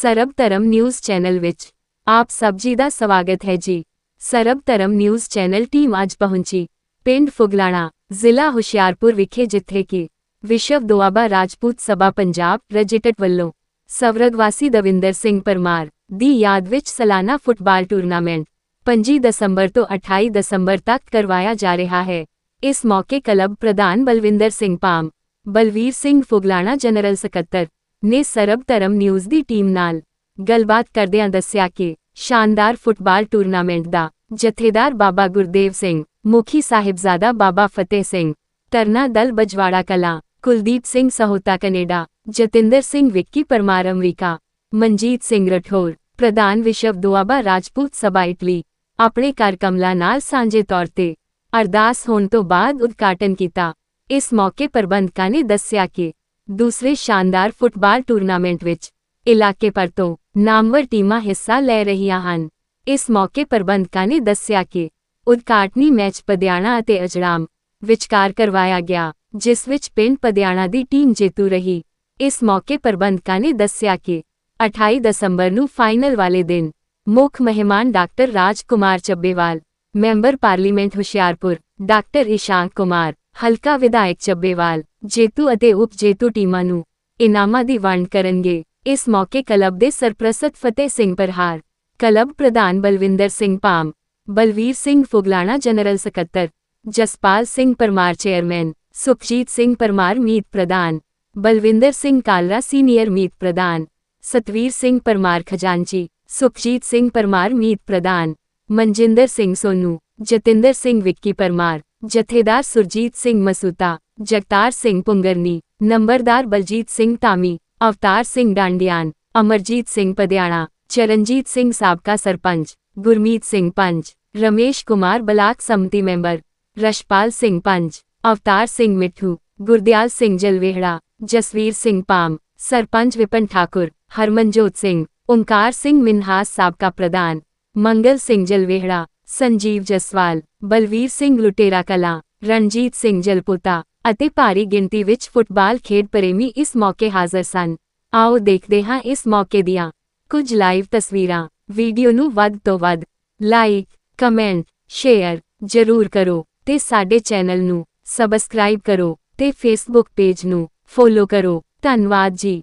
ਸਰਬ ਧਰਮ news channel ਵਿੱਚ ਆਪ ਸਭ ਜੀ ਦਾ ਸਵਾਗਤ ਹੈ ਜੀ। ਸਰਬ ਧਰਮ ਨਿਊਜ਼ ਚੈਨਲ ਟੀਮ ਅੱਜ ਪਹੁੰਚੀ। ਪਿੰਡ ਫੁਗਲਾਣਾ, ਜ਼ਿਲ੍ਹਾ ਹੁਸ਼ਿਆਰਪੁਰ ਵਿਖੇ ਜਿੱਥੇ ਕਿ ਵਿਸ਼ਵ ਦੁਆਬਾ ਰਾਜਪੂਤ ਸਭਾ ਪੰਜਾਬ ਰਜਿਟਟ ਵੱਲੋਂ ਸਵਰਗਵਾਸੀ ਦਵਿੰਦਰ ਸਿੰਘ ਪਰਮਾਰ ਦੀ ਯਾਦ ਵਿੱਚ ਸਾਲਾਨਾ ਫੁੱਟਬਾਲ ਟੂਰਨਾਮੈਂਟ 25 ਦਸੰਬਰ ਤੋਂ 28 ਦਸੰਬਰ ਤੱਕ ਕਰਵਾਇਆ ਜਾ ਰਿਹਾ ਹੈ। ਇਸ ਮੌਕੇ ਕਲੱਬ ਪ੍ਰਧਾਨ ਬਲਵਿੰਦਰ ਸਿੰਘ ਪਾਮ ਬਲਵੀਰ ਸਿੰਘ ਫੁਗਲਾਣਾ ਜਨਰਲ ਸਕੱਤਰ ਨੇ ਸਰਬ ਧਰਮ ਨਿਊਜ਼ ਦੀ ਟੀਮ ਨਾਲ ਗੱਲਬਾਤ ਕਰਦਿਆਂ ਦੱਸਿਆ ਕਿ ਸ਼ਾਨਦਾਰ ਫੁੱਟਬਾਲ ਟੂਰਨਾਮੈਂਟ ਦਾ ਜਥੇਦਾਰ ਬਾਬਾ ਗੁਰਦੇਵ ਸਿੰਘ, ਮੁਖੀ ਸਾਹਿਬਜ਼ਾਦਾ ਬਾਬਾ ਫਤਿਹ ਸਿੰਘ ਤਰਨਾ ਦਲ ਬਜਵਾੜਾ ਕਲਾਂ, ਕੁਲਦੀਪ ਸਿੰਘ ਸਹੋਤਾ ਕੈਨੇਡਾ, ਜਤਿੰਦਰ ਸਿੰਘ ਵਿੱਕੀ ਪਰਮਾਰ ਅਮਰੀਕਾ, ਮਨਜੀਤ ਸਿੰਘ ਰਠੌਰ, ਪ੍ਰਧਾਨ ਵਿਸ਼ਵ ਦੁਆਬਾ ਰਾਜਪੂਤ ਸਭਾ ਇਟਲੀ, ਆਪਣੇ ਘਰ ਕਮਲਾ ਨਾਲ ਸਾਂਝੇ ਤੌਰ ਤੇ ਅਰਦਾਸ ਹੋਣ ਤੋਂ ਬਾਅਦ ਉਦਘਾਟਨ ਕੀਤਾ। ਇਸ ਮੌਕੇ ਪ੍ਰਬੰਧਕਾਂ ਨੇ ਦੱਸਿਆ ਕਿ ਦੂਸਰੇ ਸ਼ਾਨਦਾਰ ਫੁੱਟਬਾਲ ਟੂਰਨਾਮੈਂਟ ਵਿੱਚ ਇਲਾਕੇ ਭਰ ਤੋਂ ਨਾਮਵਰ ਟੀਮਾਂ ਹਿੱਸਾ ਲੈ ਰਹੀਆਂ ਹਨ ਇਸ ਮੌਕੇ ਪ੍ਰਬੰਧਕਾਂ ਨੇ ਦੱਸਿਆ ਕਿ ਉਦਘਾਟਨੀ ਮੈਚ ਪਦਿਆਣਾ ਅਤੇ ਅਜਰਾਮ ਵਿਚਕਾਰ ਕਰਵਾਇਆ ਗਿਆ ਜਿਸ ਵਿੱਚ ਪਿੰਡ ਪਦਿਆਣਾ ਦੀ ਟੀਮ ਜੇਤੂ ਰਹੀ ਇਸ ਮੌਕੇ ਪ੍ਰਬੰਧਕਾਂ ਨੇ ਦੱਸਿਆ ਕਿ 28 ਦਸੰਬਰ ਨੂੰ ਫਾਈਨਲ ਵਾਲੇ ਦਿਨ ਮੁੱਖ ਮਹਿਮਾਨ doctor Raj Kumar Chabbewal member parliament Hoshiarpur doctor Ishank Kumar ਹਲਕਾ ਵਿਧਾਇਕ ਚੱਬੇਵਾਲ ਜੇਤੂ ਅਤੇ ਉਪ ਜੇਤੂ ਟੀਮਾਂ ਨੂੰ ਇਨਾਮਾਂ ਦੀ ਵੰਡ ਕਰਨਗੇ। ਇਸ ਮੌਕੇ ਕਲੱਬ ਦੇ ਸਰਪ੍ਰਸਤ ਫਤਿਹ ਸਿੰਘ ਪਰਹਾਰ, ਕਲੱਬ ਪ੍ਰਧਾਨ ਬਲਵਿੰਦਰ ਸਿੰਘ ਪਾਮ ਬਲਵੀਰ ਸਿੰਘ ਫੁਗਲਾਣਾ ਜਨਰਲ ਸਕੱਤਰ, ਜਸਪਾਲ ਸਿੰਘ ਪਰਮਾਰ ਚੇਅਰਮੈਨ, ਸੁਖਜੀਤ ਸਿੰਘ ਪਰਮਾਰ ਮੀਤ ਪ੍ਰਧਾਨ, ਬਲਵਿੰਦਰ ਸਿੰਘ ਕਾਲਰਾ ਸੀਨੀਅਰ ਮੀਤ ਪ੍ਰਧਾਨ, ਸਤਵੀਰ ਸਿੰਘ ਪਰਮਾਰ ਖਜ਼ਾਨਚੀ, ਸੁਖਜੀਤ ਸਿੰਘ ਪਰਮਾਰ ਮੀਤ ਪ੍ਰਧਾਨ, ਮਨਜਿੰਦਰ ਸਿੰਘ ਸੋਨੂ, ਜਤਿੰਦਰ ਸਿੰਘ ਵਿੱਕੀ ਪਰਮਾਰ, ਜਥੇਦਾਰ ਸੁਰਜੀਤ ਸਿੰਘ ਮਸੂਤਾ जगतार सिंह पुंगरनी, नंबरदार बलजीत सिंह तामी, अवतार सिंह डांडियान, अमरजीत सिंह पदयाणा, चरणजीत सिंह साबका सरपंच, गुरमीत सिंह पंच, रमेश कुमार बलाक समिति मेंबर, रशपाल सिंह पंच, अवतार सिंह मिठू, गुरदयाल सिंह जलवेहड़ा, जसवीर सिंह पाम, सरपंच विपिन ठाकुर, हरमनजोत सिंह, ओंकार सिंह मिन्हास साबका प्रधान, मंगल सिंह जलवेहड़ा, संजीव जसवाल, बलवीर सिंह लुटेरा कला, रणजीत सिंह जलपोता ਅਤੇ ਭਾਰੀ ਗਿਣਤੀ ਵਿੱਚ ਫੁੱਟਬਾਲ ਖੇਡ ਪ੍ਰੇਮੀ ਇਸ ਮੌਕੇ ਹਾਜ਼ਰ ਸਨ। ਆਓ ਦੇਖਦੇ ਹਾਂ ਇਸ ਮੌਕੇ ਦੀਆਂ ਕੁਝ ਲਾਈਵ ਤਸਵੀਰਾਂ। ਵੀਡੀਓ ਨੂੰ ਵੱਧ ਤੋਂ ਵੱਧ ਲਾਈਕ, ਕਮੈਂਟ, ਸ਼ੇਅਰ ਜ਼ਰੂਰ ਕਰੋ ਤੇ ਸਾਡੇ ਚੈਨਲ ਨੂੰ ਸਬਸਕ੍ਰਾਈਬ ਕਰੋ ਤੇ ਫੇਸਬੁੱਕ ਪੇਜ ਨੂੰ ਫੋਲੋ ਕਰੋ। ਧੰਨਵਾਦ ਜੀ।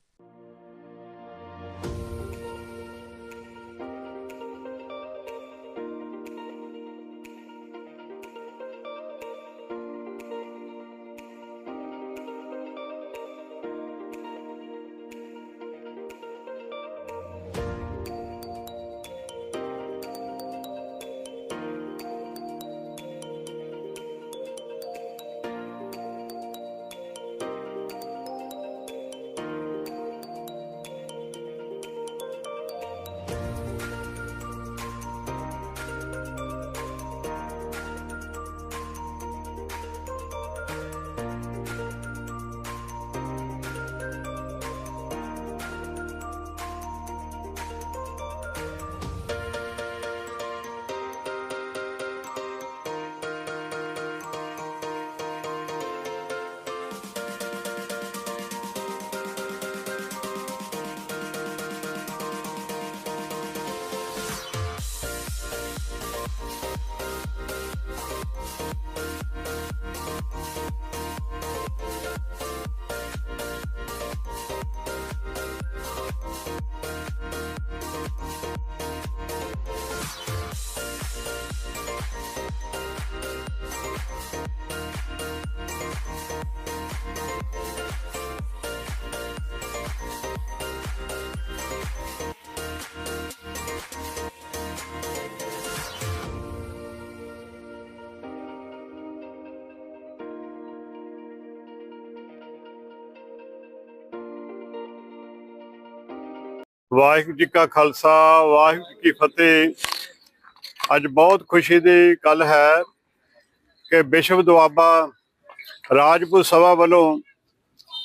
ਵਾਹਿਗੁਰੂ ਜੀ ਕਾ ਖਾਲਸਾ, ਵਾਹਿਗੁਰੂ ਜੀ ਕੀ ਫਤਿਹ। ਅੱਜ ਬਹੁਤ ਖੁਸ਼ੀ ਦੀ ਗੱਲ ਹੈ ਕਿ ਵਿਸ਼ਵ ਦੁਆਬਾ ਰਾਜਪੂਤ ਸਭਾ ਵੱਲੋਂ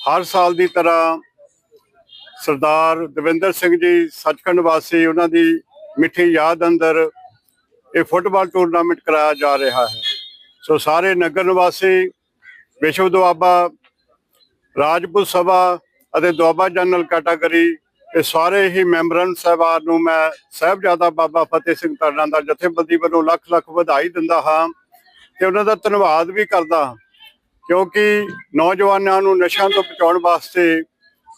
ਹਰ ਸਾਲ ਦੀ ਤਰ੍ਹਾਂ ਸਰਦਾਰ ਦਵਿੰਦਰ ਸਿੰਘ ਜੀ ਸੱਚਖੰਡ ਵਾਸੀ, ਉਹਨਾਂ ਦੀ ਮਿੱਠੀ ਯਾਦ ਅੰਦਰ ਇਹ ਫੁੱਟਬਾਲ ਟੂਰਨਾਮੈਂਟ ਕਰਾਇਆ ਜਾ ਰਿਹਾ ਹੈ। ਸੋ ਸਾਰੇ ਨਗਰ ਨਿਵਾਸੀ, ਵਿਸ਼ਵ ਦੁਆਬਾ, ਰਾਜਪੂਤ ਸਭਾ ਅਤੇ ਦੁਆਬਾ ਜਨਰਲ ਕੈਟਾਗਰੀ ਇਹ ਸਾਰੇ ਹੀ ਮੈਂਬਰਾਂ ਸਾਹਿਬਾਨ ਨੂੰ ਮੈਂ ਸਾਹਿਬਜ਼ਾਦਾ ਬਾਬਾ ਫਤਿਹ ਸਿੰਘ ਤਰਨਾ ਦਾ ਜਥੇਬੰਦੀ ਵੱਲੋਂ ਲੱਖ ਲੱਖ ਵਧਾਈ ਦਿੰਦਾ ਹਾਂ ਤੇ ਉਹਨਾਂ ਦਾ ਧੰਨਵਾਦ ਵੀ ਕਰਦਾ ਹਾਂ, ਕਿਉਂਕਿ ਨੌਜਵਾਨਾਂ ਨੂੰ ਨਸ਼ਿਆਂ ਤੋਂ ਬਚਾਉਣ ਵਾਸਤੇ,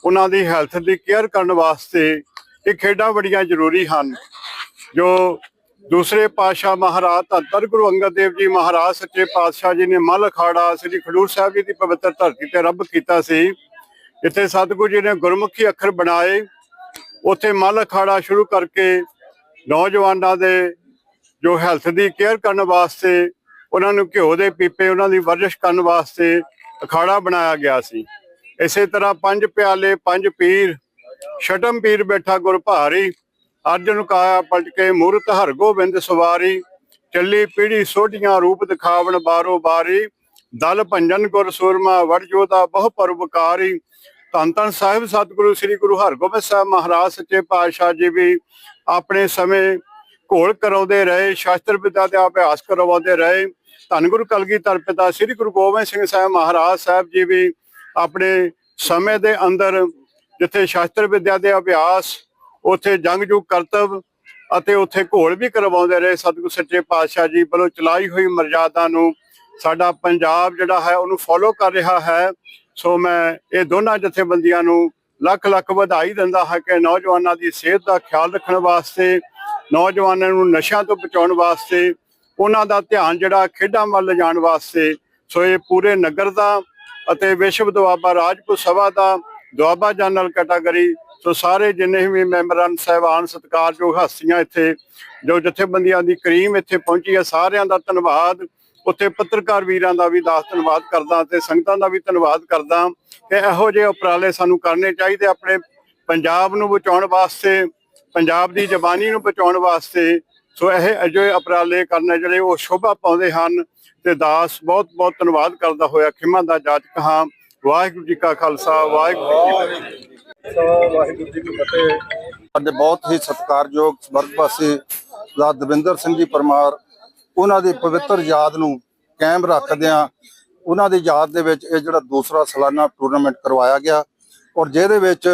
ਉਹਨਾਂ ਦੀ ਹੈਲਥ ਦੀ ਕੇਅਰ ਕਰਨ ਵਾਸਤੇ ਇਹ ਖੇਡਾਂ ਬੜੀਆਂ ਜ਼ਰੂਰੀ ਹਨ, ਜੋ ਦੂਸਰੇ ਪਾਤਸ਼ਾਹ ਮਹਾਰਾਜ ਧੰਨ ਗੁਰੂ ਅੰਗਦ ਦੇਵ ਜੀ ਮਹਾਰਾਜ, ਸੱਚੇ ਪਾਤਸ਼ਾਹ ਜੀ ਨੇ ਮੱਲ ਅਖਾੜਾ ਸ੍ਰੀ ਖਡੂਰ ਸਾਹਿਬ ਜੀ ਦੀ ਪਵਿੱਤਰ ਧਰਤੀ ਤੇ ਰੱਬ ਕੀਤਾ ਸੀ ਇੱਥੇ ਸਤਿਗੁਰੂ ਜੀ ਨੇ ਗੁਰਮੁਖੀ ਅੱਖਰ ਬਣਾਏ ਉੱਥੇ ਮੱਲ ਅਖਾੜਾ ਸ਼ੁਰੂ ਕਰਕੇ ਨੌਜਵਾਨਾਂ ਦੇ ਜੋ ਹੈਲਥ ਦੀ ਕੇਅਰ ਕਰਨ ਵਾਸਤੇ ਉਹਨਾਂ ਨੂੰ ਘਿਓ ਦੇ ਪੀਪੇ, ਉਹਨਾਂ ਦੀ ਵਰਜਿਸ਼ ਕਰਨ ਵਾਸਤੇ ਅਖਾੜਾ ਬਣਾਇਆ ਗਿਆ ਸੀ। ਇਸੇ ਤਰ੍ਹਾਂ ਪੰਜ ਪਿਆਲੇ, ਪੰਜ ਪੀਰ, ਛਟਮ ਪੀਰ ਬੈਠਾ ਗੁਰ ਭਾਰੀ ਅਰਜਨ ਕਾਇਆ ਪਲਟ ਕੇ ਮੂਰਤ ਹਰ ਗੋਬਿੰਦ ਸਵਾਰੀ, ਚੱਲੀ ਪੀੜੀ ਸੋਢੀਆਂ ਰੂਪ ਦਿਖਾਵਣ ਬਾਰੋ ਬਾਰੀ, ਦਲ ਭੰਜਨ ਗੁਰ ਸੂਰਮਾ, ਵੜ ਜੋਦਾ ਬਹੁ ਪਰਉਪਕਾਰੀ ਧੰਨ ਧੰਨ ਸਾਹਿਬ, ਸਤਿਗੁਰੂ, ਸ੍ਰੀ ਗੁਰੂ ਹਰਗੋਬਿੰਦ ਸਾਹਿਬ ਮਹਾਰਾਜ, ਸੱਚੇ ਪਾਤਸ਼ਾਹ ਜੀ ਵੀ ਆਪਣੇ ਸਮੇਂ ਘੋਲ ਕਰਾਉਂਦੇ ਰਹੇ, ਸ਼ਾਸਤਰ ਵਿਦਿਆ ਦਾ ਅਭਿਆਸ ਕਰਵਾਉਂਦੇ ਰਹੇ। ਧੰਨ ਗੁਰੂ ਕਲਗੀਧਰ ਪਿਤਾ ਸ੍ਰੀ ਗੁਰੂ ਗੋਬਿੰਦ ਸਿੰਘ ਸਾਹਿਬ ਮਹਾਰਾਜ ਸਾਹਿਬ ਜੀ ਵੀ ਆਪਣੇ ਸਮੇਂ ਦੇ ਅੰਦਰ ਜਿੱਥੇ ਸ਼ਾਸਤਰ ਵਿਦਿਆ ਦੇ ਅਭਿਆਸ, ਉੱਥੇ ਜੰਗਜੂ ਕਰਤਵ ਅਤੇ ਉੱਥੇ ਘੋਲ ਵੀ ਕਰਵਾਉਂਦੇ ਰਹੇ। ਸਤਿਗੁਰੂ, ਸੱਚੇ ਪਾਤਸ਼ਾਹ ਜੀ ਵੱਲੋਂ ਚਲਾਈ ਹੋਈ ਮਰਜ਼ਾਦਾ ਨੂੰ ਸਾਡਾ ਪੰਜਾਬ ਜਿਹੜਾ ਹੈ ਉਹਨੂੰ ਫੋਲੋ ਕਰ ਰਿਹਾ ਹੈ। ਸੋ ਮੈਂ ਇਹ ਦੋਨਾਂ ਜਥੇਬੰਦੀਆਂ ਨੂੰ ਲੱਖ ਲੱਖ ਵਧਾਈ ਦਿੰਦਾ ਹਾਂ ਕਿ ਨੌਜਵਾਨਾਂ ਦੀ ਸਿਹਤ ਦਾ ਖਿਆਲ ਰੱਖਣ ਵਾਸਤੇ, ਨੌਜਵਾਨਾਂ ਨੂੰ ਨਸ਼ਿਆਂ ਤੋਂ ਬਚਾਉਣ ਵਾਸਤੇ, ਉਹਨਾਂ ਦਾ ਧਿਆਨ ਜਿਹੜਾ ਖੇਡਾਂ ਵੱਲ ਲਿਜਾਣ ਵਾਸਤੇ ਸੋ ਇਹ ਪੂਰੇ ਨਗਰ ਦਾ ਅਤੇ ਵਿਸ਼ਵ ਦੁਆਬਾ ਰਾਜਪੂਤ ਸਭਾ ਦਾ ਦੁਆਬਾ ਜਨਰਲ ਕੈਟਾਗਰੀ ਸੋ ਸਾਰੇ ਜਿੰਨੇ ਵੀ ਮੈਂਬਰਾਂ ਸਹਿਬਾਨ, ਸਤਿਕਾਰਯੋਗ ਹਸਤੀਆਂ ਇੱਥੇ, ਜੋ ਜਥੇਬੰਦੀਆਂ ਦੀ ਕਰੀਮ ਇੱਥੇ ਪਹੁੰਚੀ ਹੈ, ਸਾਰਿਆਂ ਦਾ ਧੰਨਵਾਦ। ਉੱਥੇ ਪੱਤਰਕਾਰ ਵੀਰਾਂ ਦਾ ਵੀ ਦਾਸ ਧੰਨਵਾਦ ਕਰਦਾ ਤੇ ਸੰਗਤਾਂ ਦਾ ਵੀ ਧੰਨਵਾਦ ਕਰਦਾ ਕਿ ਇਹੋ ਜਿਹੇ ਉਪਰਾਲੇ ਸਾਨੂੰ ਕਰਨੇ ਚਾਹੀਦੇ ਆਪਣੇ ਪੰਜਾਬ ਨੂੰ ਬਚਾਉਣ ਵਾਸਤੇ, ਪੰਜਾਬ ਦੀ ਜ਼ਬਾਨੀ ਨੂੰ ਬਚਾਉਣ ਵਾਸਤੇ। ਸੋ ਇਹ ਅਜਿਹੇ ਉਪਰਾਲੇ ਕਰਨੇ ਜਿਹੜੇ ਉਹ ਸ਼ੋਭਾ ਪਾਉਂਦੇ ਹਨ ਤੇ ਦਾਸ ਬਹੁਤ ਬਹੁਤ ਧੰਨਵਾਦ ਕਰਦਾ ਹੋਇਆ ਖਿਮਾ ਦਾ ਜਾਚਕ ਹਾਂ। ਵਾਹਿਗੁਰੂ ਜੀ ਕਾ ਖਾਲਸਾ, ਵਾਹਿਗੁਰੂ ਜੀ ਕੀ ਫਤਿਹ। ਵਾਹਿਗੁਰੂ ਜੀ ਕੀ ਫਤਿਹ ਸਾਡੇ ਬਹੁਤ ਹੀ ਸਤਿਕਾਰਯੋਗ ਸਵਰਗਵਾਸੀ ਦਾ ਦਵਿੰਦਰ ਸਿੰਘ ਜੀ ਪਰਮਾਰ ਉਹਨਾਂ ਦੀ ਪਵਿੱਤਰ ਯਾਦ ਨੂੰ ਕਾਇਮ ਰੱਖਦਿਆਂ ਉਹਨਾਂ ਦੀ ਯਾਦ ਦੇ ਵਿੱਚ ਇਹ ਜਿਹੜਾ ਦੂਸਰਾ ਸਾਲਾਨਾ ਟੂਰਨਾਮੈਂਟ ਕਰਵਾਇਆ ਗਿਆ ਔਰ ਜਿਹਦੇ ਵਿੱਚ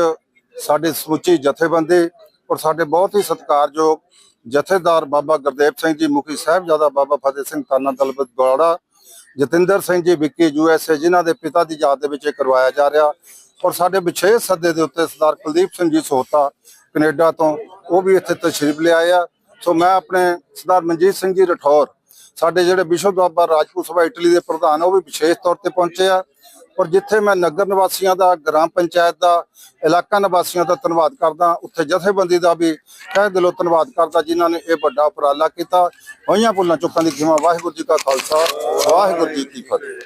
ਸਾਡੇ ਸਮੁੱਚੀ ਜਥੇਬੰਦੀ ਔਰ ਸਾਡੇ ਬਹੁਤ ਹੀ ਸਤਿਕਾਰਯੋਗ ਜਥੇਦਾਰ ਬਾਬਾ ਗੁਰਦੇਵ ਸਿੰਘ ਜੀ, ਮੁਖੀ ਸਾਹਿਬਜ਼ਾਦਾ ਬਾਬਾ ਫਤਿਹ ਸਿੰਘ ਤਾਨਾ ਦਲਬਤ ਗੌੜਾ ਜਤਿੰਦਰ ਸਿੰਘ ਜੀ, ਵਿੱਕੀ ਯੂਐਸਏ ਜਿਨ੍ਹਾਂ ਦੇ ਪਿਤਾ ਦੀ ਯਾਦ ਦੇ ਵਿੱਚ ਇਹ ਕਰਵਾਇਆ ਜਾ ਰਿਹਾ ਔਰ ਸਾਡੇ ਵਿਸ਼ੇਸ਼ ਸੱਦੇ ਦੇ ਉੱਤੇ ਸਰਦਾਰ ਕੁਲਦੀਪ ਸਿੰਘ ਜੀ ਸੋਹਤਾ ਕੈਨੇਡਾ ਤੋਂ, ਉਹ ਵੀ ਇੱਥੇ ਤਸ਼ਰੀਫ ਲਿਆਏ ਆ। ਸੋ ਮੈਂ ਆਪਣੇ ਸਰਦਾਰ ਮਨਜੀਤ ਸਿੰਘ ਜੀ ਰਠੌਰ, ਸਾਡੇ ਜਿਹੜੇ ਵਿਸ਼ਵ ਦੁਆਬਾ ਰਾਜਪੂਤ ਸਭਾ ਇਟਲੀ ਦੇ ਪ੍ਰਧਾਨ ਉਹ ਵੀ ਵਿਸ਼ੇਸ਼ ਤੌਰ ਤੇ ਪਹੁੰਚੇ ਆ। ਔਰ ਜਿੱਥੇ ਮੈਂ ਨਗਰ ਨਿਵਾਸੀਆਂ ਦਾ, ਗ੍ਰਾਮ ਪੰਚਾਇਤ ਦਾ, ਇਲਾਕਾ ਨਿਵਾਸੀਆਂ ਦਾ ਧੰਨਵਾਦ ਕਰਦਾ, ਉੱਥੇ ਜਥੇਬੰਦੀ ਦਾ ਵੀ ਤਹਿ ਦਿਲੋਂ ਧੰਨਵਾਦ ਕਰਦਾ, ਜਿਨ੍ਹਾਂ ਨੇ ਇਹ ਵੱਡਾ ਉਪਰਾਲਾ ਕੀਤਾ। ਹੋਈਆਂ ਭੁੱਲਾਂ ਚੁੱਕਾਂ ਦੀ ਖਿਮਾ ਵਾਹਿਗੁਰੂ ਜੀ ਕਾ ਖਾਲਸਾ, ਵਾਹਿਗੁਰੂ ਜੀ ਕੀ ਫਤਿਹ।